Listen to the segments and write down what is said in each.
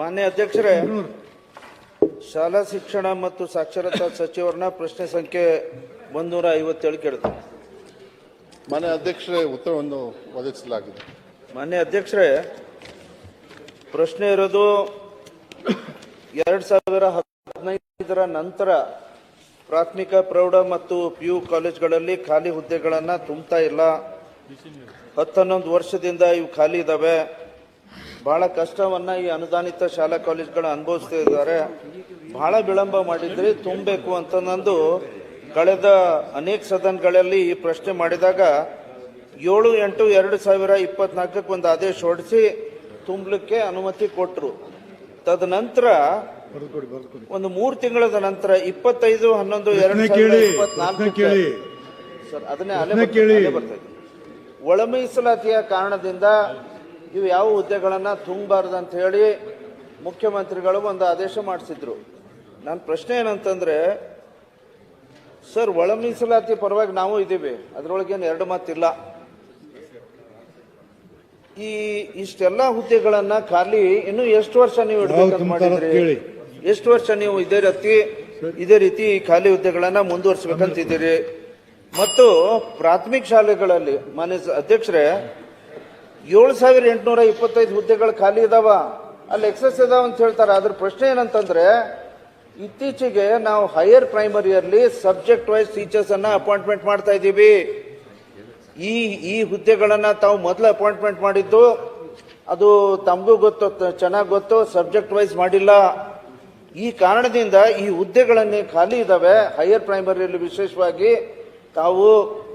ಮಾನ್ಯ ಅಧ್ಯಕ್ಷರೇ ಶಾಲಾ ಶಿಕ್ಷಣ ಮತ್ತು ಸಾಕ್ಷರತಾ ಸಚಿವರನ್ನ ಪ್ರಶ್ನೆ ಸಂಖ್ಯೆ ಒಂದೂರ ಐವತ್ತೇಳು ಕೇಳ್ತಾರೆ ಮಾನ್ಯ ಅಧ್ಯಕ್ಷರೇ ಉತ್ತರವನ್ನು ಒದಗಿಸಲಾಗಿದೆ. ಮಾನ್ಯ ಅಧ್ಯಕ್ಷರೇ ಪ್ರಶ್ನೆ ಇರೋದು ಎರಡ್ ಸಾವಿರ ಹದಿನೈದರ ನಂತರ ಪ್ರಾಥಮಿಕ ಪ್ರೌಢ ಮತ್ತು ಪಿ ಯು ಕಾಲೇಜ್ಗಳಲ್ಲಿ ಖಾಲಿ ಹುದ್ದೆಗಳನ್ನು ತುಂಬ್ತಾ ಇಲ್ಲ. ಹತ್ತನ್ನೊಂದು ವರ್ಷದಿಂದ ಇವು ಖಾಲಿ ಇದಾವೆ. ಬಹಳ ಕಷ್ಟವನ್ನ ಈ ಅನುದಾನಿತ ಶಾಲಾ ಕಾಲೇಜ್ಗಳು ಅನುಭವಿಸ್ತಾ ಇದ್ದಾರೆ. ಬಹಳ ವಿಳಂಬ ಮಾಡಿದ್ರಿ ತುಂಬಬೇಕು ಅಂತ ನಂದು ಕಳೆದ ಅನೇಕ ಸದನಗಳಲ್ಲಿ ಈ ಪ್ರಶ್ನೆ ಮಾಡಿದಾಗ ಏಳು ಎಂಟು ಎರಡು ಸಾವಿರ ಇಪ್ಪತ್ನಾಲ್ಕಕ್ಕೆ ಒಂದು ಆದೇಶ ಹೊಡಿಸಿ ತುಂಬಲಿಕ್ಕೆ ಅನುಮತಿ ಕೊಟ್ಟರು ತದನಂತರ ಒಂದು ಮೂರು ತಿಂಗಳದ ನಂತರ ಇಪ್ಪತ್ತೈದು ಹನ್ನೊಂದು ಎರಡು ಸರ್ ಅದನ್ನೇ ಅಲೆ ಪ್ರಶ್ನೆ ಬರ್ತಾ-. ಒಳ ಮೀಸಲಾತಿಯ ಕಾರಣದಿಂದ ಇವು ಯಾವ ಹುದ್ದೆಗಳನ್ನು ತುಂಬಬಾರ್ದು ಅಂತ ಹೇಳಿ ಮುಖ್ಯಮಂತ್ರಿಗಳು ಒಂದು ಆದೇಶ ಮಾಡಿಸಿದ್ರು. ನನ್ನ ಪ್ರಶ್ನೆ ಏನಂತಂದರೆ ಸರ್ ಒಳ ಮೀಸಲಾತಿ ಪರವಾಗಿ ನಾವು ಇದ್ದೀವಿ ಅದರೊಳಗೇನು ಎರಡು ಮಾತಿಲ್ಲ. ಈ ಇಷ್ಟೆಲ್ಲ ಹುದ್ದೆಗಳನ್ನ ಖಾಲಿ ಇನ್ನು ಎಷ್ಟು ವರ್ಷ ನೀವು ಇಡಬೇಕಂತ ಮಾಡಿದ್ರಿ? ಎಷ್ಟು ವರ್ಷ ನೀವು ಇದೇ ರೀತಿ ಇದೇ ರೀತಿ ಖಾಲಿ ಹುದ್ದೆಗಳನ್ನ ಮುಂದುವರಿಸಬೇಕಂತಿದ್ದೀರಿ ಮತ್ತು ಪ್ರಾಥಮಿಕ ಶಾಲೆಗಳಲ್ಲಿ ಮಾನ್ಯ ಅಧ್ಯಕ್ಷರೇ ಏಳು ಸಾವಿರ ಎಂಟುನೂರ ಇಪ್ಪತ್ತೈದು ಹುದ್ದೆಗಳು ಖಾಲಿ ಇದಾವ. ಅಲ್ಲಿ ಎಕ್ಸಸ್ ಇದಾವ ಅಂತ ಹೇಳ್ತಾರೆ. ಅದ್ರ ಪ್ರಶ್ನೆ ಏನಂತಂದ್ರೆ, ಇತ್ತೀಚೆಗೆ ನಾವು ಹೈಯರ್ ಪ್ರೈಮರಿಯಲ್ಲಿ ಸಬ್ಜೆಕ್ಟ್ ವೈಸ್ ಟೀಚರ್ಸ್ ಅನ್ನ ಅಪಾಯಿಂಟ್ಮೆಂಟ್ ಮಾಡ್ತಾ ಇದ್ದೀವಿ. ಈ ಈ ಹುದ್ದೆಗಳನ್ನ ತಾವು ಮೊದಲು ಅಪಾಯಿಂಟ್ಮೆಂಟ್ ಮಾಡಿದ್ದು, ಅದು ತಮಗೂ ಗೊತ್ತು ಚೆನ್ನಾಗಿ ಗೊತ್ತು, ಸಬ್ಜೆಕ್ಟ್ ವೈಸ್ ಮಾಡಿಲ್ಲ. ಈ ಕಾರಣದಿಂದ ಈ ಹುದ್ದೆಗಳನ್ನೇ ಖಾಲಿ ಇದ್ದಾವೆ ಹೈಯರ್ ಪ್ರೈಮರಿಯಲ್ಲಿ ವಿಶೇಷವಾಗಿ. ತಾವು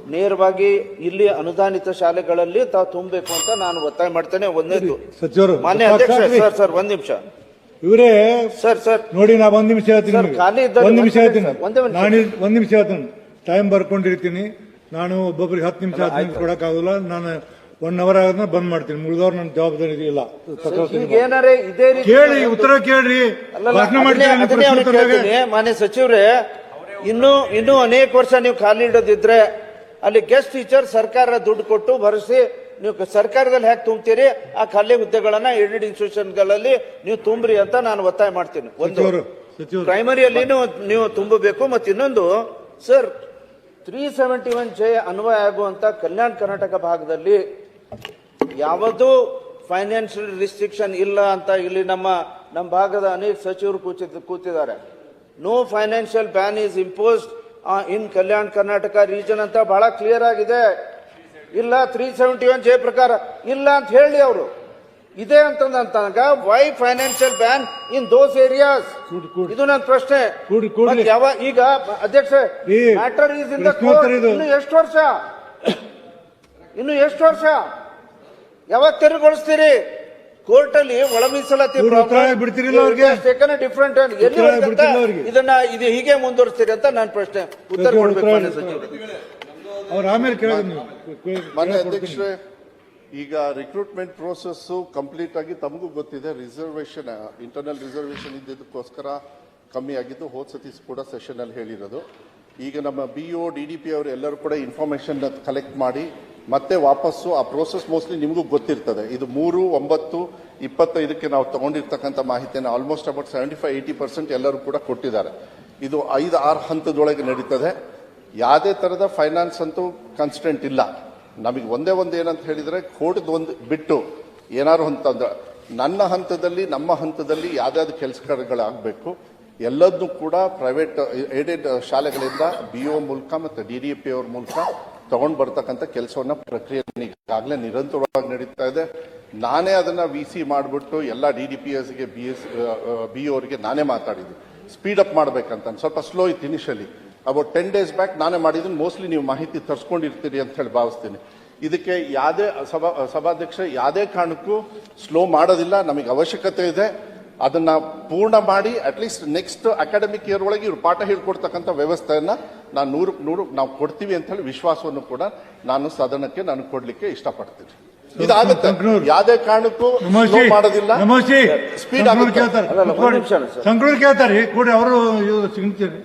ನೇರವಾಗಿ ಇಲ್ಲಿ ಅನುದಾನಿತ ಶಾಲೆಗಳಲ್ಲಿ ತಾವು ತುಂಬಬೇಕು ಅಂತ ನಾನು ಒತ್ತಾಯ ಮಾಡ್ತೇನೆ. ಒಂದೇದು. ಸಚಿವರು ಮಾನ್ಯ ಅಧ್ಯಕ್ಷ ಸರ್. ಸರ್ ಒಂದ್ ನಿಮಿಷ. ಇವರೇ ಸರ್ ಸರ್. ನೋಡಿ ನಾ ಒಂದ್ ನಿಮಿಷ ಹೇಳ್ತೀನಿ ಸರ್, ನಿಮಗೆ. ಖಾಲಿ ಇದ್ದಲ್ಲಿ ಒಂದ್ ನಿಮಿಷ ಒಂದೇ ಹೇಳ್ತೀನಿ. ಒಂದ್ ಒಂದೇ ನಿಮಿಷ. ನಾನು ಒಂದ್ ನಿಮಿಷ ಹೇಳ್ತೀನಿ. ಟೈಮ್ ಬರ್ಕೊಂಡಿರ್ತೀನಿ. ನಾನು ಒಬ್ಬೊಬ್ಬರಿಗೆ ಹತ್ತು ನಿಮಿಷ ಹತ್ತು ನಿಮಿಷ ಕೊಡಕ್ಕಾಗಲ್ಲ. ನಾನು ಒನ್ ಅವರ್ ಆಗೋದನ್ನ ಬಂದ್ ಮಾಡ್ತೀನಿ. ಮುಗಿದವ್ರು ನನ್ನ ಜವಾಬ್ದಾರಿ ಇಲ್ಲ. ತಗೊಳ್ತೀನಿ. ಈಗ ಏನಾರೇ ಇದೇ ರೀತಿ ಕೇಳಿ ಉತ್ತರ ಕೇಳ್ರಿ. ಅಲ್ಲಲ್ಲ, ಭಾಷಣ ಅದನ್ನೇ- ಮಾಡ್ತೀನಿ ಅದನ್ನೇ ಪ್ರಶ್ನೆ ಅವ್ನಿಗೆ ಉತ್ತರದಾಗ. ಕೇಳ್ತೀನಿ. ಮಾನ್ಯ ಸಚಿವರೇ ಇನ್ನು ಇನ್ನೂ ಅನೇಕ ವರ್ಷ ನೀವು ಖಾಲಿ ಇಡೋದಿದ್ರೆ ಅಲ್ಲಿ ಗೆಸ್ಟ್ ಟೀಚರ್ ಸರ್ಕಾರ ದುಡ್ಡು ಕೊಟ್ಟು ಭರಿಸಿ ನೀವು ಸರ್ಕಾರದಲ್ಲಿ ಹೇಗೆ ತುಂಬ್ತೀರಿ? ಆ ಖಾಲಿ ಹುದ್ದೆಗಳನ್ನ ಏಡೆಡ್ ಇನ್ಸ್ಟಿಟ್ಯೂಷನ್ಗಳಲ್ಲಿ ನೀವು ತುಂಬ್ರಿ ಅಂತ ನಾನು ಒತ್ತಾಯ ಮಾಡ್ತೀನಿ. ಒಂದು ಪ್ರೈಮರಿಯಲ್ಲಿ ನೀವು ತುಂಬಬೇಕು ಮತ್ತು ಇನ್ನೊಂದು sir three seventy one J ಅನ್ವಯ ಆಗುವಂತ ಕಲ್ಯಾಣ ಕರ್ನಾಟಕ ಭಾಗದಲ್ಲಿ ಯಾವುದೂ ಫೈನಾನ್ಷಿಯಲ್ ರಿಸ್ಟ್ರಿಕ್ಷನ್ ಇಲ್ಲ ಅಂತ ಇಲ್ಲಿ ನಮ್ಮ ನಮ್ಮ ಭಾಗದ ಅನೇಕ ಸಚಿವರು ಕೂತಿದ್ ಕೂತಿದ್ದಾರೆ. No financial ban is imposed in Kalyana Karnataka region ಅಂತ ಬಹಳ ಕ್ಲಿಯರ್ ಆಗಿದೆ. ಇಲ್ಲ ತ್ರೀ ಸೆವೆಂಟಿ ಒನ್ ಜೆ ಪ್ರಕಾರ ಇಲ್ಲ ಅಂತ ಹೇಳಿ ಅವರು. ಇದೆ ಅಂತಂದಾಗ why financial ban in those areas. ಇದು ನನ್ನ ಪ್ರಶ್ನೆ. ಯಾವ ಈಗ ಅಧ್ಯಕ್ಷ ಮ್ಯಾಟರ್ ಈಸ್ ಇನ್. ಇನ್ನು ಎಷ್ಟು ವರ್ಷ? ಇನ್ನು ಎಷ್ಟು ವರ್ಷ? ಯಾವಾಗ ತೆರವುಗೊಳಿಸ್ತೀರಿ? ಕೋರ್ಟ್ ಅಲ್ಲಿ ಒಳ ಮೀಸಲಾತಿ? ಡಿಫ್ರೆಂಟ್ ಎಲ್ಲಿ ಉತ್ತರ ಅವ್ರಿಗೆ? ಇದನ್ನ ಇದು ಹೀಗೆ ಮುಂದುವರಿಸ್ತೀರಿ ಅಂತ ನಾನು ಪ್ರಶ್ನೆ. ಉತ್ತರ ಕೊಡಬೇಕು ಸಚಿವರು. ಈಗ ರಿಕ್ರೂಟ್ಮೆಂಟ್ ಪ್ರೋಸೆಸ್ ಕಂಪ್ಲೀಟ್ ಆಗಿ ತಮಗೂ ಗೊತ್ತಿದೆ ರಿಸರ್ವೇಶನ್ ಇಂಟರ್ನಲ್ ರಿಸರ್ವೇಶನ್ ಇದ್ದಿದ್ದಕ್ಕೋಸ್ಕರ ಕಮ್ಮಿ ಆಗಿದ್ದು ಹೋದ ಸತಿ ಕೂಡ ಸೆಷನ್ ಅಲ್ಲಿ ಹೇಳಿರೋದು. ಈಗ ನಮ್ಮ B O D D P ಅವರು ಎಲ್ಲರೂ ಕೂಡ ಇನ್ಫಾರ್ಮೇಶನ್ ಕಲೆಕ್ಟ್ ಮಾಡಿ ಮತ್ತೆ ವಾಪಸ್ಸು, ಆ ಪ್ರೋಸೆಸ್ ಮೋಸ್ಟ್ಲಿ ನಿಮಗೂ ಗೊತ್ತಿರ್ತದೆ. ಇದು ಮೂರು, ಒಂಬತ್ತು, ಇಪ್ಪತ್ತೈದಕ್ಕೆ ನಾವು ತಗೊಂಡಿರ್ತಕ್ಕಂಥ ಮಾಹಿತಿಯನ್ನು almost about seventy five eighty percent ಎಲ್ಲರೂ ಕೂಡ ಕೊಟ್ಟಿದ್ದಾರೆ. ಇದು ಐದು, ಆರು ಹಂತದೊಳಗೆ ನಡೀತದೆ. ಯಾವುದೇ ಥರದ ಫೈನಾನ್ಸ್ ಅಂತೂ ಕನ್ಸ್ಟೆಂಟ್ ಇಲ್ಲ. ನಮಗೆ ಒಂದೇ ಒಂದು ಏನಂತ ಹೇಳಿದರೆ ಕೋರ್ಟ್ದು ಒಂದು ಬಿಟ್ಟು ಏನಾರು ಅಂತಂದ್ರೆ ನನ್ನ ಹಂತದಲ್ಲಿ, ನಮ್ಮ ಹಂತದಲ್ಲಿ ಯಾವ್ದಾದ್ರು ಕೆಲಸಗಳಾಗಬೇಕು ಎಲ್ಲದನ್ನೂ ಕೂಡ ಪ್ರೈವೇಟ್ ಏಡೆಡ್ ಶಾಲೆಗಳಿಂದ ಬಿ ಒ ಮೂಲಕ ಮತ್ತು ಡಿ ಡಿ ಪಿ ಅವ್ರ ಮೂಲಕ ತಗೊಂಡು ಬರ್ತಕ್ಕಂಥ ಕೆಲಸವನ್ನ ಪ್ರಕ್ರಿಯೆ ಈಗಾಗಲೇ ನಿರಂತರವಾಗಿ ನಡೀತಾ ಇದೆ. ನಾನೇ ಅದನ್ನ ವಿ ಸಿ ಮಾಡಿಬಿಟ್ಟು ಎಲ್ಲ ಡಿ ಡಿ ಪಿ ಎಸ್ಗೆ ಬಿ ಎಸ್ ಬಿ ಅವರಿಗೆ ನಾನೇ ಮಾತಾಡಿದ್ದೆ ಸ್ಪೀಡ್ ಅಪ್ ಮಾಡ್ಬೇಕಂತ ಸ್ವಲ್ಪ ಸ್ಲೋ ಇತ್ತು initially about ten days back ನಾನೇ ಮಾಡಿದ್ದೀನಿ. ಮೋಸ್ಟ್ಲಿ ನೀವು ಮಾಹಿತಿ ತರ್ಸ್ಕೊಂಡಿರ್ತೀರಿ ಅಂತ ಹೇಳಿ ಭಾವಿಸ್ತೀನಿ. ಇದಕ್ಕೆ ಯಾವುದೇ ಸಭಾ, ಸಭಾಧ್ಯಕ್ಷ ಯಾವುದೇ ಕಾರಣಕ್ಕೂ ಸ್ಲೋ ಮಾಡೋದಿಲ್ಲ. ನಮಗೆ ಅವಶ್ಯಕತೆ ಇದೆ. ಅದನ್ನ ಪೂರ್ಣ ಮಾಡಿ ಅಟ್ಲೀಸ್ಟ್ ನೆಕ್ಸ್ಟ್ ಅಕಾಡೆಮಿಕ್ ಇಯರ್ ಒಳಗೆ ಇವ್ರು ಪಾಠ ಹೇಳ್ಕೊಡ್ತಕ್ಕಂಥ ವ್ಯವಸ್ಥೆಯನ್ನ ನಾನು ನೂರಕ್ಕೆ ನೂರು ನಾವು ಕೊಡ್ತೀವಿ ಅಂತ ಹೇಳಿ ವಿಶ್ವಾಸವನ್ನು ಕೂಡ ನಾನು ಸದನಕ್ಕೆ ನಾನು ಕೊಡ್ಲಿಕ್ಕೆ ಇಷ್ಟಪಡ್ತೀನಿ. ಇದಾಗುತ್ತೆ. ಯಾವುದೇ ಕಾರಣಕ್ಕೂ ಮಾಡೋದಿಲ್ಲ. ಸ್ಪೀಡ್ ಆಗುತ್ತೆ. ಕೇಳ್ತಾರೆ. ಕೂಡಿ ಅವರು ಸಿಗ್ತಾರೆ.